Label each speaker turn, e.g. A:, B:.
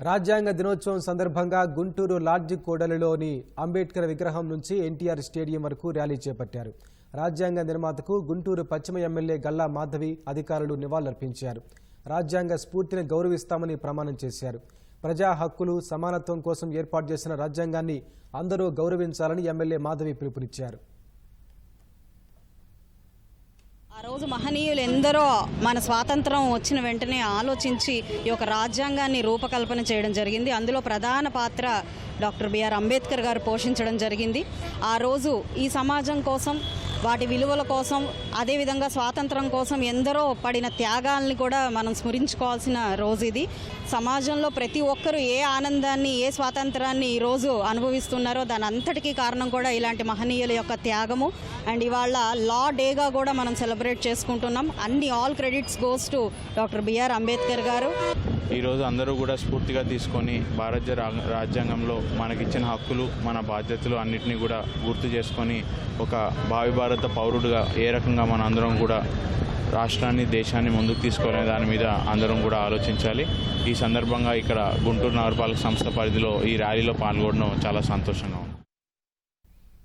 A: రాజ్యాంగ దినోత్సవం సందర్భంగా గుంటూరు లాడ్జి కోడలిలోని అంబేద్కర్ విగ్రహం నుంచి ఎన్టీఆర్ స్టేడియం వరకు ర్యాలీ చేపట్టారు. రాజ్యాంగ నిర్మాతకు గుంటూరు పశ్చిమ ఎమ్మెల్యే గల్లా మాధవి అధికారులు నివాళులర్పించారు. రాజ్యాంగ స్ఫూర్తిని గౌరవిస్తామని ప్రమాణం చేశారు. ప్రజా హక్కులు సమానత్వం కోసం ఏర్పాటు చేసిన రాజ్యాంగాన్ని అందరూ గౌరవించాలని ఎమ్మెల్యే మాధవి పిలుపునిచ్చారు
B: ఆ రోజు మహనీయులు ఎందరో మన స్వాతంత్రం వచ్చిన వెంటనే ఆలోచించి ఈ యొక్క రాజ్యాంగాన్ని రూపకల్పన చేయడం జరిగింది. అందులో ప్రధాన పాత్ర డాక్టర్ బిఆర్ అంబేద్కర్ గారు పోషించడం జరిగింది. ఆ రోజు ఈ సమాజం కోసం వాటి విలువల కోసం అదేవిధంగా స్వాతంత్రం కోసం ఎందరో పడిన త్యాగాల్ని కూడా మనం స్మరించుకోవాల్సిన రోజు ఇది. సమాజంలో ప్రతి ఒక్కరూ ఏ ఆనందాన్ని ఏ స్వాతంత్రాన్ని ఈరోజు అనుభవిస్తున్నారో దాని అంతటికీ కారణం కూడా ఇలాంటి మహనీయుల యొక్క త్యాగము. అండ్ ఇవాళ లా డేగా కూడా మనం సెలబ్రేట్ చేసుకుంటున్నాం. అన్ని all credits goes to doctor BR Ambedkar garu.
C: ఈరోజు అందరూ కూడా స్ఫూర్తిగా తీసుకొని భారత రా- రాజ్యాంగంలో మనకిచ్చిన హక్కులు మన బాధ్యతలు అన్నిటినీ కూడా గుర్తు చేసుకొని ఒక భావి భారత పౌరుడిగా ఏ రకంగా మన అందరం కూడా రాష్ట్రాన్ని దేశాన్ని ముందుకు తీసుకునే దాని మీద అందరం కూడా ఆలోచించాలి. ఈ సందర్భంగా ఇక్కడ గుంటూరు నగరపాలక సంస్థ పరిధిలో ఈ ర్యాలీలో పాల్గొనడం చాలా సంతోషంగా ఉంది.